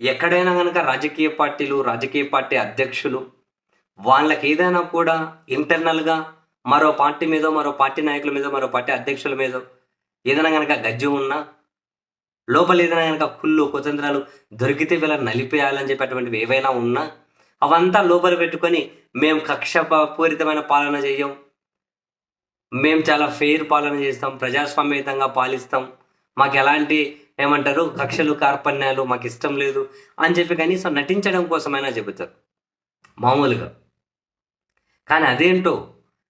ఎక్కడైనా కనుక రాజకీయ పార్టీలు రాజకీయ పార్టీ అధ్యక్షులు వాళ్ళకి ఏదైనా కూడా ఇంటర్నల్గా మరో పార్టీ మీద మరో పార్టీ నాయకుల మీద మరో పార్టీ అధ్యక్షుల మీద ఏదైనా కనుక గజ్జి ఉన్నా లోపల ఏదైనా కనుక కుళ్ళు కుతంత్రాలు దొరికితే వీళ్ళని నలిపేయాలని చెప్పి అటువంటివి ఏవైనా ఉన్నా అవంతా లోపల పెట్టుకొని మేము కక్ష పూరితమైన పాలన చేయం. మేము చాలా ఫెయిర్ పాలన చేస్తాం ప్రజాస్వామ్యతంగా పాలిస్తాం. మాకు ఎలాంటి ఏమంటారు? కక్షలు కార్పణ్యాలు మాకు ఇష్టం లేదు అని చెప్పి కనీసం నటించడం కోసమైనా చెబుతారు. మామూలుగా. కానీ అదేంటో?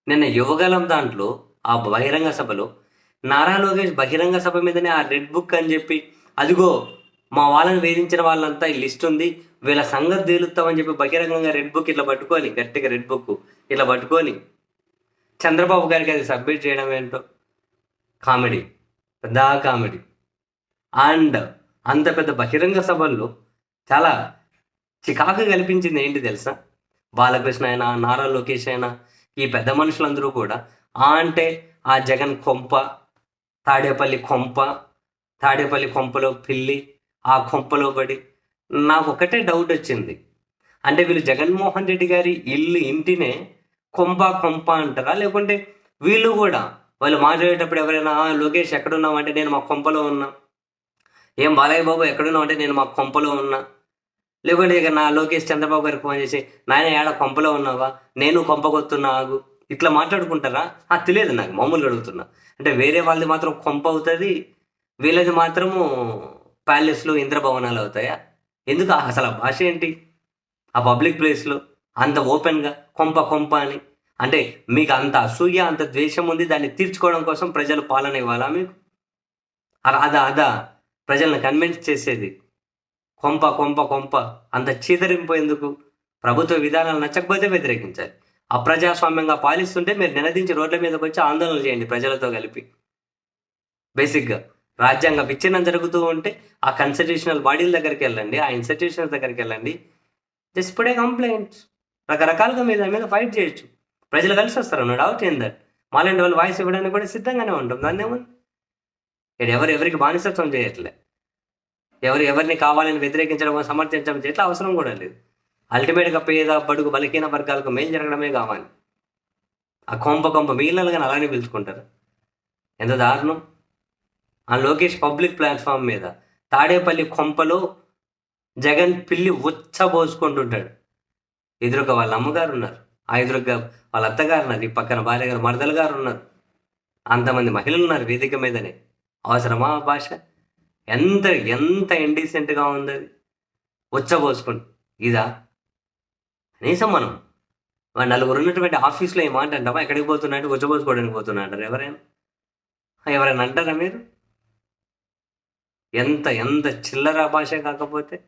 నిన్న యువగలం దాంట్లో ఆ బహిరంగ సభలో నారా లోకేష్ బహిరంగ సభ మీదనే ఆ రెడ్ బుక్ అని చెప్పి అదిగో మా వాళ్ళని వేధించిన వాళ్ళంతా ఈ లిస్ట్ ఉంది వీళ్ళ సంగతి తేలుస్తామని చెప్పి బహిరంగంగా రెడ్ బుక్ ఇట్లా పట్టుకొని గట్టిగా రెడ్ బుక్ ఇట్లా పట్టుకొని చంద్రబాబు గారికి అది సబ్మిట్ చేయడం ఏంటో? కామెడీ. పెద్ద కామెడీ. అండ్ అంత పెద్ద బహిరంగ సభల్లో చాలా చికాకు కల్పించింది ఏంటి తెలుసా? బాలకృష్ణ అయినా నారా లోకేష్ అయినా ఈ పెద్ద మనుషులందరూ కూడా ఆ అంటే ఆ జగన్ కొంప తాడేపల్లి కొంప తాడేపల్లి కొంపలో పిల్లి ఆ కొంపలో పడి నాకు ఒకటే డౌట్ వచ్చింది. అంటే వీళ్ళు జగన్మోహన్ రెడ్డి గారి ఇల్లు ఇంటినే కొంప కొంప అంటారా? లేకుంటే వీళ్ళు కూడా వాళ్ళు మాట్లాడేటప్పుడు ఎవరైనా "ఆ, లోకేష్ ఎక్కడున్నావు? అంటే నేను మా కొంపలో ఉన్నా. ఏం బాలయ్య బాబు ఎక్కడున్నావు అంటే నేను మా కొంపలో ఉన్నా. లేకుంటే ఇక నా లోకేష్ చంద్రబాబు గారికి ఫోన్ చేసి నాయన ఏడ కొంపలో ఉన్నావా? నేను కొంపకొస్తున్నా ఆగు. ఇట్లా మాట్లాడుకుంటారా? ఆ తెలియదు నాకు మామూలుగా అడుగుతున్నా. అంటే వేరే వాళ్ళది మాత్రం కొంప అవుతుంది వీళ్ళది మాత్రము ప్యాలెస్లు ఇంద్రభవనాలు అవుతాయా? ఎందుకు? అసలు ఆ భాష ఏంటి? ఆ పబ్లిక్ ప్లేస్లో అంత ఓపెన్గా కొంప కొంప అని. అంటే మీకు అంత అసూయ అంత ద్వేషం ఉంది దాన్ని తీర్చుకోవడం కోసం ప్రజలు పాలన ఇవ్వాలా మీకు? అదా అదా. ప్రజలను కన్విన్స్ చేసేది. కొంప కొంప కొంప. అంత చీదరింపు ఎందుకు ప్రభుత్వ విధానాలు నచ్చకపోతే వ్యతిరేకించాలి. అప్రజాస్వామ్యంగా పాలిస్తుంటే మీరు నినదించి రోడ్ల మీదకి వచ్చి ఆందోళన చేయండి ప్రజలతో కలిపి. బేసిక్గా రాజ్యాంగ విచ్ఛిన్నం జరుగుతూ ఉంటే ఆ కన్స్టిట్యూషనల్ బాడీల దగ్గరికి వెళ్ళండి ఆ ఇన్స్టిట్యూషన్స్ దగ్గరికి వెళ్ళండి. జస్ట్ ఇప్పుడే కంప్లైంట్స్ రకరకాలుగా మీద మీద ఫైట్ చేయొచ్చు. ప్రజలు కలిసి వస్తారు నో డౌట్ ఇన్ దట్ మాలాంటి వాళ్ళు వాయిస్ ఇవ్వడానికి కూడా సిద్ధంగానే ఉంటాం. దాన్ని ఏముంది? ఎవరు ఎవరికి బానిసత్వం చేయట్లే. ఎవరు ఎవరిని కావాలని వ్యతిరేకించడం సమర్థించడం చేయట్లే అవసరం కూడా లేదు. అల్టిమేట్గా పేద బడుగు బలహీన వర్గాలకు మేలు జరగడమే కావాలి. ఆ కొంప కొంప మిగిలిన కానీ అలానే పిలుచుకుంటారు. ఎంత దారుణం. ఆ లోకేష్ పబ్లిక్ ప్లాట్ఫామ్ మీద తాడేపల్లి కొంపలో జగన్ పిల్లి ఉచ్చబోసుకుంటుంటాడు. ఎదురుగా వాళ్ళ అమ్మగారు ఉన్నారు. ఆ ఎదురుగా వాళ్ళ అత్తగారు ఉన్నారు. ఈ పక్కన భార్య గారు మరదలు గారు ఉన్నారు. అంతమంది మహిళలు ఉన్నారు వేదిక మీదనే. అవసరమా ఆ భాష? ఎంత ఎంత ఇండీసెంట్గా ఉంది అది? ఉచ్చబోసుకుంటు ఇదా? కనీసం మనం మన నలుగురు ఉన్నటువంటి ఆఫీస్లో ఈ మాట ఎక్కడికి పోతున్నట్టు వచ్చబోసుకోవడానికి పోతున్నా అంటారు ఎవరైనా? ఎవరైనా అంటారా మీరు? ఎంత ఎంత చిల్లర భాష కాకపోతే?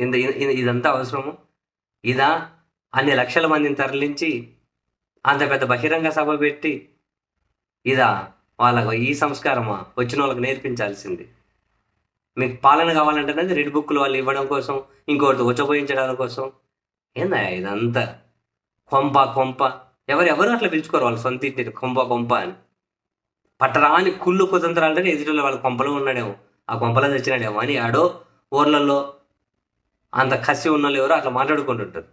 ఇంత ఇదంతా అవసరము? ఇదా? అన్ని లక్షల మందిని తరలించి అంత పెద్ద బహిరంగ సభ పెట్టి ఇదా? వాళ్ళకు ఈ సంస్కారమా? వచ్చిన వాళ్ళకి నేర్పించాల్సింది. మీకు పాలన కావాలంటే రెడ్ బుక్లు వాళ్ళు ఇవ్వడం కోసం ఇంకోటి ఉచ్చబోయించడం కోసం. ఏందా ఇదంతా? కొంప కొంప. ఎవరెవరు అట్లా పిలుచుకోరు వాళ్ళు సొంత ఇంటిని కొంప కొంప అని. పట్టరాని కుళ్ళు కుతంత్రాలంటే ఎదుటిలో వాళ్ళ కొంపలో ఉన్నాడేమో. ఆ కొంపలో తెచ్చినాడేమో అని ఆడో ఊర్లలో అంత కసి ఉన్న వాళ్ళు ఎవరో అట్లా మాట్లాడుకుంటుంటారు.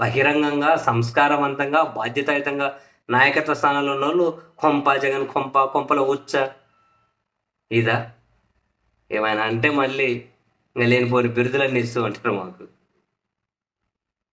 బహిరంగంగా సంస్కారవంతంగా బాధ్యతాయుతంగా నాయకత్వ స్థానంలో ఉన్న వాళ్ళు కొంప జగన్ కొంప కొంపలో ఉచ్చ ఇదా? ఏమైనా అంటే మళ్ళీ ఇంకా లేనిపోని బిరుదులన్నీ ఇస్తూ ఉంటారు మాకు.